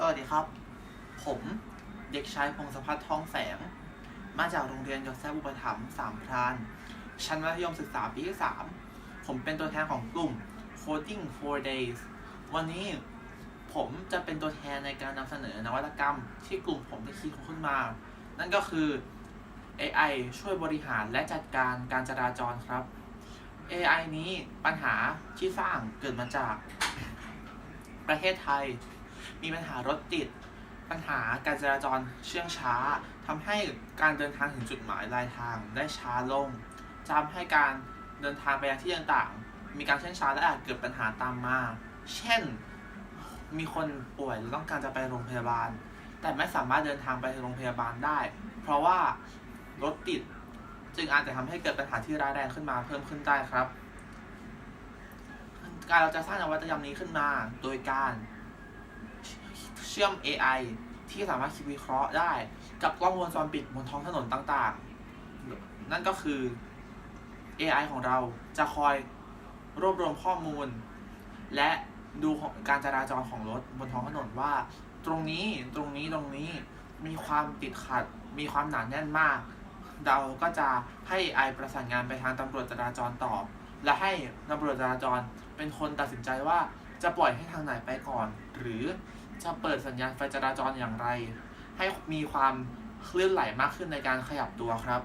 สวัสดีครับ ผมเด็กชายพงศพัฒน์ทองแสง มาจากโรงเรียนยศแซอุปถัมภ์สามพราน ชั้นมัธยมศึกษาปีที่3ผมเป็นตัวแทนของกลุ่ม Coding 4 Days วันนี้ผมจะเป็นตัวแทนในการนำเสนอนวัตกรรมที่กลุ่มผมได้คิดขึ้นมา นั่นก็คือ AI ช่วยบริหารและจัดการการจราจรครับ AI นี้ปัญหาที่สร้างเกิดมาจากประเทศไทย มีปัญหารถติด ปัญหาการจราจรเชื่องช้าทำให้การเดินทางถึงจุดหมายปลายทางได้ช้าลงจะทำให้การเดินทางไปยังที่ต่างๆ มีการเชื่องช้าและอาจเกิดปัญหาตามมา เช่น มีคนป่วยต้องการจะไปโรงพยาบาล แต่ไม่สามารถเดินทางไปโรงพยาบาลได้ เพราะว่ารถติดจึงอาจจะทำให้เกิดปัญหาที่ร้ายแรงขึ้นมาเพิ่มขึ้นได้ครับ การเราจะสร้างนวัตกรรมนี้ขึ้นมา โดยการ ชื่อม AI ที่สามารถคิดวิเคราะห์ได้ กับกล้องวงจรปิดบนท้องถนนต่างๆ นั่นก็คือ AI ของเราจะคอยรวบรวมข้อมูล และดูการจราจรของรถบนท้องถนนว่า ตรงนี้ตรงนี้ตรงนี้มีความติดขัด มีความหนาแน่นมาก เราก็จะให้ AI ประสานงานไปทางตำรวจจราจรต่อ และให้ตำรวจจราจรเป็นคนตัดสินใจว่าจะปล่อยให้ทางไหนไปก่อน หรือ จะเปิดสัญญาณไฟจราจรอย่างไร ให้มีความคลื่นไหลมากขึ้นในการขยับตัวครับ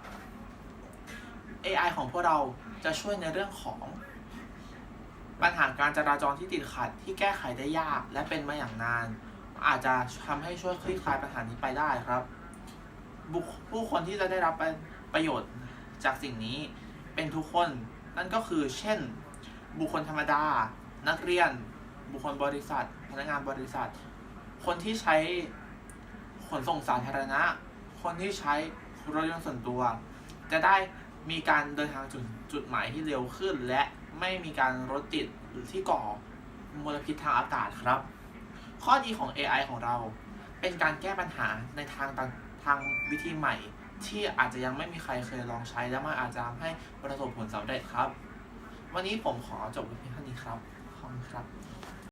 AI ของพวกเราจะช่วยในเรื่องของปัญหาการจราจรที่ติดขัดที่แก้ไขได้ยากและเป็นมาอย่างนาน อาจจะทำให้ช่วยคลี่คลายปัญหานี้ไปได้ครับบุผู้คนที่จะได้รับประโยชน์จากสิ่งนี้เป็นทุกคน นั่นก็คือเช่น บุคคลธรรมดา นักเรียน บุคคลบริษัท พนักงานบริษัท คนที่ใช้ขนส่งสาธารณะ คนที่ใช้รถยนต์ส่วนตัว จะได้มีการเดินทางจุดจุดหมายที่เร็วขึ้น และไม่มีการรถติดหรือที่ก่อมลพิษทางอากาศครับ ข้อดีของ AI ของเราเป็นการแก้ปัญหาในทางทางวิธีใหม่ ที่อาจจะยังไม่มีใครเคยลองใช้ และมันอาจจะทำให้ประสบผลสำเร็จครับ วันนี้ผมขอจบไว้เพียงเท่านี้ครับขอบคุณครับ